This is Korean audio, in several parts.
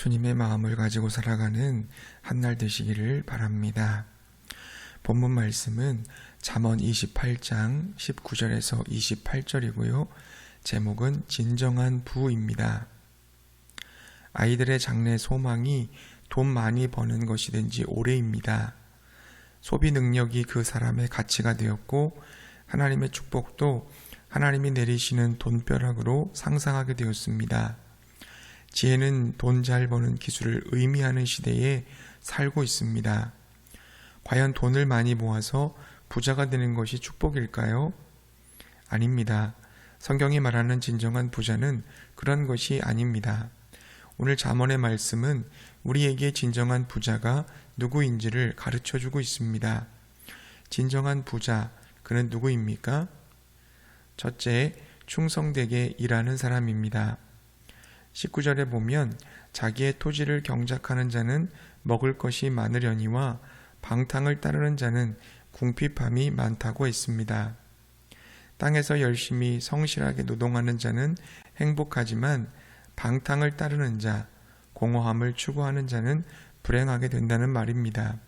주님의 마음을 가지고 살아가는 한날 되시기를 바랍니다. 본문 말씀은 잠언 28장 19절에서 28절이고요. 제목은 진정한 부입니다. 아이들의 장래 소망이 돈 많이 버는 것이든지 오래입니다. 소비 능력이 그 사람의 가치가 되었고 하나님의 축복도 하나님이 내리시는 돈벼락으로 상상하게 되었습니다. 지혜는 돈 잘 버는 기술을 의미하는 시대에 살고 있습니다. 과연 돈을 많이 모아서 부자가 되는 것이 축복일까요? 아닙니다. 성경이 말하는 진정한 부자는 그런 것이 아닙니다. 오늘 잠언의 말씀은 우리에게 진정한 부자가 누구인지를 가르쳐 주고 있습니다. 진정한 부자, 그는 누구입니까? 첫째, 충성되게 일하는 사람입니다. 19절에 보면 자기의 토지를 경작하는 자는 먹을 것이 많으려니와 방탕을 따르는 자는 궁핍함이 많다고 했습니다. 땅에서 열심히 성실하게 노동하는 자는 행복하지만 방탕을 따르는 자, 공허함을 추구하는 자는 불행하게 된다는 말입니다.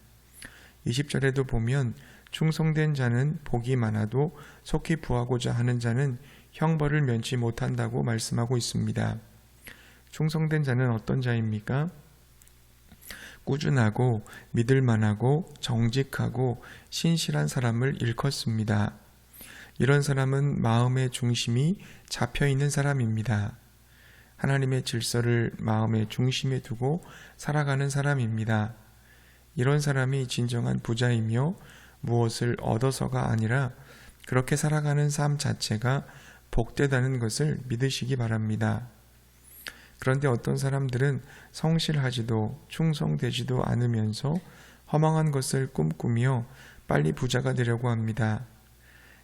20절에도 보면 충성된 자는 복이 많아도 속히 부하고자 하는 자는 형벌을 면치 못한다고 말씀하고 있습니다. 충성된 자는 어떤 자입니까? 꾸준하고 믿을 만하고 정직하고 신실한 사람을 일컫습니다. 이런 사람은 마음의 중심이 잡혀 있는 사람입니다. 하나님의 질서를 마음의 중심에 두고 살아가는 사람입니다. 이런 사람이 진정한 부자이며 무엇을 얻어서가 아니라 그렇게 살아가는 삶 자체가 복되다는 것을 믿으시기 바랍니다. 그런데 어떤 사람들은 성실하지도 충성되지도 않으면서 허망한 것을 꿈꾸며 빨리 부자가 되려고 합니다.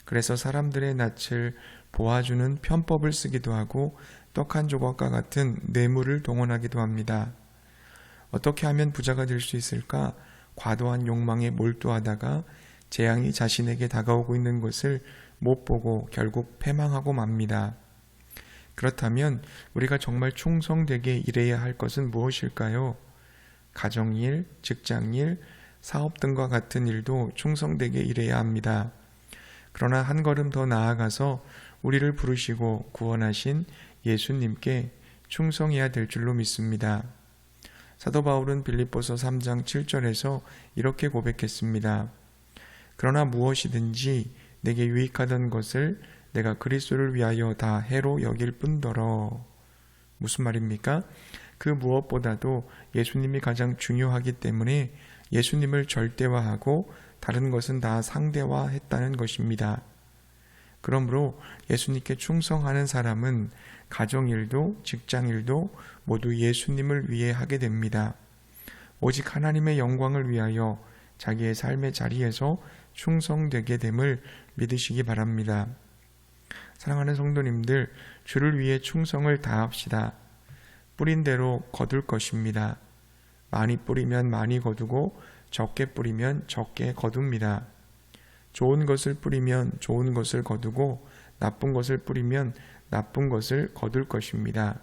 그래서 사람들의 낯을 보아주는 편법을 쓰기도 하고 떡 한 조각과 같은 뇌물을 동원하기도 합니다. 어떻게 하면 부자가 될 수 있을까? 과도한 욕망에 몰두하다가 재앙이 자신에게 다가오고 있는 것을 못 보고 결국 패망하고 맙니다. 그렇다면 우리가 정말 충성되게 일해야 할 것은 무엇일까요? 가정일, 직장일, 사업 등과 같은 일도 충성되게 일해야 합니다. 그러나 한 걸음 더 나아가서 우리를 부르시고 구원하신 예수님께 충성해야 될 줄로 믿습니다. 사도 바울은 빌립보서 3장 7절에서 이렇게 고백했습니다. 그러나 무엇이든지 내게 유익하던 것을 내가 그리스도를 위하여 다 해로 여길 뿐더러 무슨 말입니까? 그 무엇보다도 예수님이 가장 중요하기 때문에 예수님을 절대화하고 다른 것은 다 상대화했다는 것입니다. 그러므로 예수님께 충성하는 사람은 가정일도 직장일도 모두 예수님을 위해 하게 됩니다. 오직 하나님의 영광을 위하여 자기의 삶의 자리에서 충성되게 됨을 믿으시기 바랍니다. 사랑하는 성도님들, 주를 위해 충성을 다합시다. 뿌린 대로 거둘 것입니다. 많이 뿌리면 많이 거두고 적게 뿌리면 적게 거둡니다. 좋은 것을 뿌리면 좋은 것을 거두고 나쁜 것을 뿌리면 나쁜 것을 거둘 것입니다.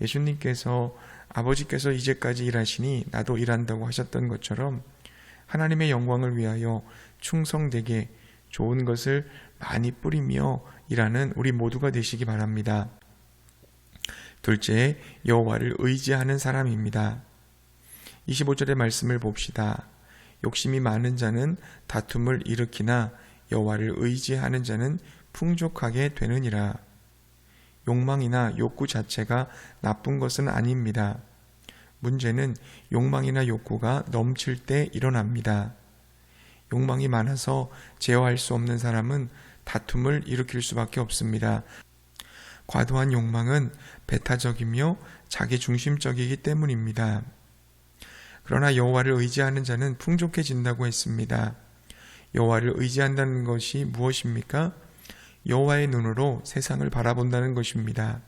예수님께서 아버지께서 이제까지 일하시니 나도 일한다고 하셨던 것처럼 하나님의 영광을 위하여 충성되게 좋은 것을 많이 뿌리며 일하는 우리 모두가 되시기 바랍니다. 둘째, 여호와를 의지하는 사람입니다. 25절의 말씀을 봅시다. 욕심이 많은 자는 다툼을 일으키나 여호와를 의지하는 자는 풍족하게 되느니라. 욕망이나 욕구 자체가 나쁜 것은 아닙니다. 문제는 욕망이나 욕구가 넘칠 때 일어납니다. 욕망이 많아서 제어할 수 없는 사람은 다툼을 일으킬 수밖에 없습니다. 과도한 욕망은 배타적이며 자기 중심적이기 때문입니다. 그러나 여호와를 의지하는 자는 풍족해진다고 했습니다. 여호와를 의지한다는 것이 무엇입니까? 여호와의 눈으로 세상을 바라본다는 것입니다.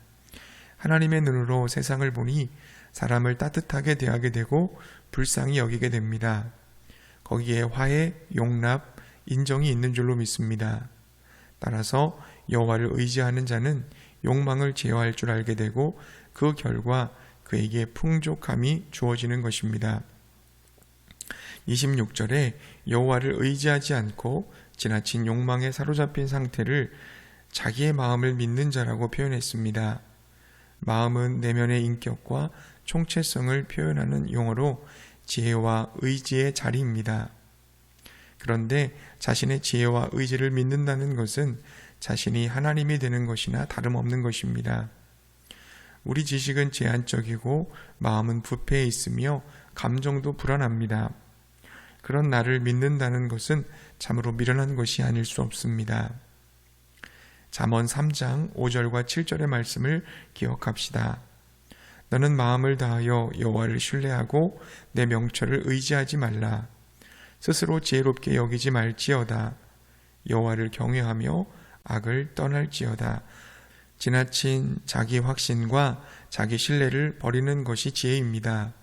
하나님의 눈으로 세상을 보니 사람을 따뜻하게 대하게 되고 불쌍히 여기게 됩니다. 거기에 화해, 용납, 인정이 있는 줄로 믿습니다. 따라서 여호와를 의지하는 자는 욕망을 제어할 줄 알게 되고 그 결과 그에게 풍족함이 주어지는 것입니다. 26절에 여호와를 의지하지 않고 지나친 욕망에 사로잡힌 상태를 자기의 마음을 믿는 자라고 표현했습니다. 마음은 내면의 인격과 총체성을 표현하는 용어로 지혜와 의지의 자리입니다. 그런데 자신의 지혜와 의지를 믿는다는 것은 자신이 하나님이 되는 것이나 다름없는 것입니다. 우리 지식은 제한적이고 마음은 부패해 있으며 감정도 불안합니다. 그런 나를 믿는다는 것은 참으로 미련한 것이 아닐 수 없습니다. 잠언 3장 5절과 7절의 말씀을 기억합시다. 너는 마음을 다하여 여호와를 신뢰하고 내 명철을 의지하지 말라. 스스로 지혜롭게 여기지 말지어다. 여호와를 경외하며 악을 떠날지어다. 지나친 자기 확신과 자기 신뢰를 버리는 것이 지혜입니다.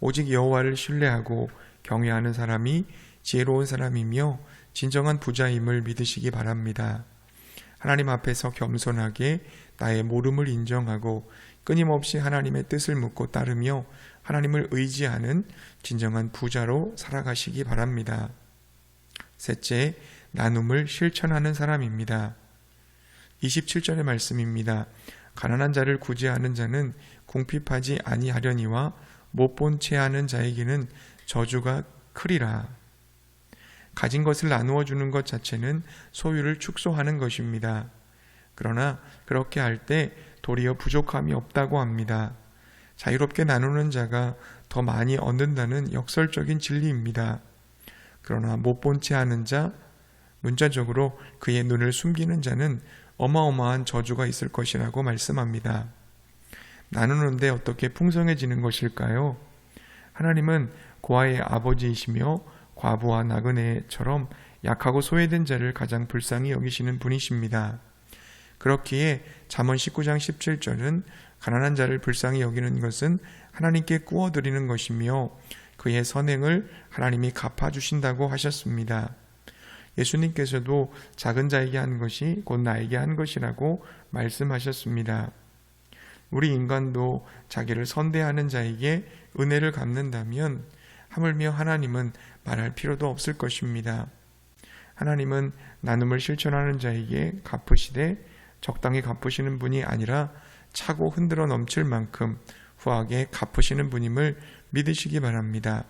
오직 여호와를 신뢰하고 경외하는 사람이 지혜로운 사람이며 진정한 부자임을 믿으시기 바랍니다. 하나님 앞에서 겸손하게 나의 모름을 인정하고 끊임없이 하나님의 뜻을 묻고 따르며 하나님을 의지하는 진정한 부자로 살아가시기 바랍니다. 셋째, 나눔을 실천하는 사람입니다. 27절의 말씀입니다. 가난한 자를 구제하는 자는 궁핍하지 아니하려니와 못 본 채 하는 자에게는 저주가 크리라. 가진 것을 나누어 주는 것 자체는 소유를 축소하는 것입니다. 그러나 그렇게 할 때 도리어 부족함이 없다고 합니다. 자유롭게 나누는 자가 더 많이 얻는다는 역설적인 진리입니다. 그러나 못 본 채 하는 자, 문자적으로 그의 눈을 숨기는 자는 어마어마한 저주가 있을 것이라고 말씀합니다. 나누는데 어떻게 풍성해지는 것일까요? 하나님은 고아의 아버지이시며 과부와 나그네처럼 약하고 소외된 자를 가장 불쌍히 여기시는 분이십니다. 그렇기에 잠언 19장 17절은 가난한 자를 불쌍히 여기는 것은 하나님께 꾸어드리는 것이며 그의 선행을 하나님이 갚아주신다고 하셨습니다. 예수님께서도 작은 자에게 한 것이 곧 나에게 한 것이라고 말씀하셨습니다. 우리 인간도 자기를 선대하는 자에게 은혜를 갚는다면 하물며 하나님은 말할 필요도 없을 것입니다. 하나님은 나눔을 실천하는 자에게 갚으시되 적당히 갚으시는 분이 아니라 차고 흔들어 넘칠 만큼 후하게 갚으시는 분임을 믿으시기 바랍니다.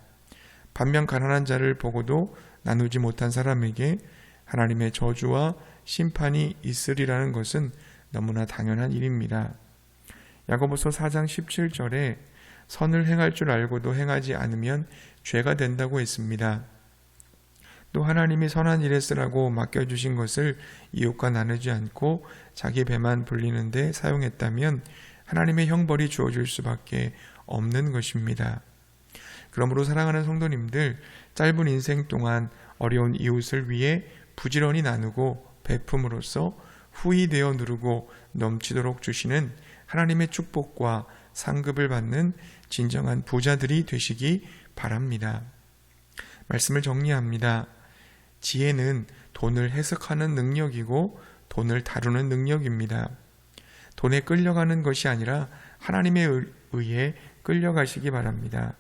반면 가난한 자를 보고도 나누지 못한 사람에게 하나님의 저주와 심판이 있으리라는 것은 너무나 당연한 일입니다. 야고보서 4장 17절에 선을 행할 줄 알고도 행하지 않으면 죄가 된다고 했습니다. 또 하나님이 선한 일에 쓰라고 맡겨주신 것을 이웃과 나누지 않고 자기 배만 불리는데 사용했다면 하나님의 형벌이 주어질 수밖에 없는 것입니다. 그러므로 사랑하는 성도님들, 짧은 인생 동안 어려운 이웃을 위해 부지런히 나누고 베품으로써 후히 되어 누르고 넘치도록 주시는 하나님의 축복과 상급을 받는 진정한 부자들이 되시기 바랍니다. 말씀을 정리합니다. 지혜는 돈을 해석하는 능력이고 돈을 다루는 능력입니다. 돈에 끌려가는 것이 아니라 하나님의 의해 끌려가시기 바랍니다.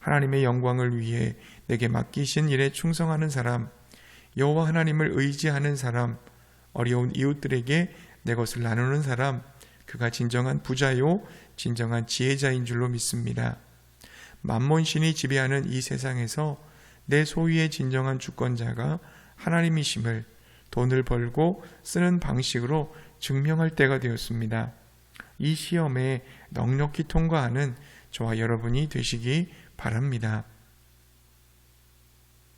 하나님의 영광을 위해 내게 맡기신 일에 충성하는 사람, 여호와 하나님을 의지하는 사람, 어려운 이웃들에게 내 것을 나누는 사람, 그가 진정한 부자요, 진정한 지혜자인 줄로 믿습니다. 만몬신이 지배하는 이 세상에서 내 소유의 진정한 주권자가 하나님이심을 돈을 벌고 쓰는 방식으로 증명할 때가 되었습니다. 이 시험에 넉넉히 통과하는 저와 여러분이 되시기 바랍니다.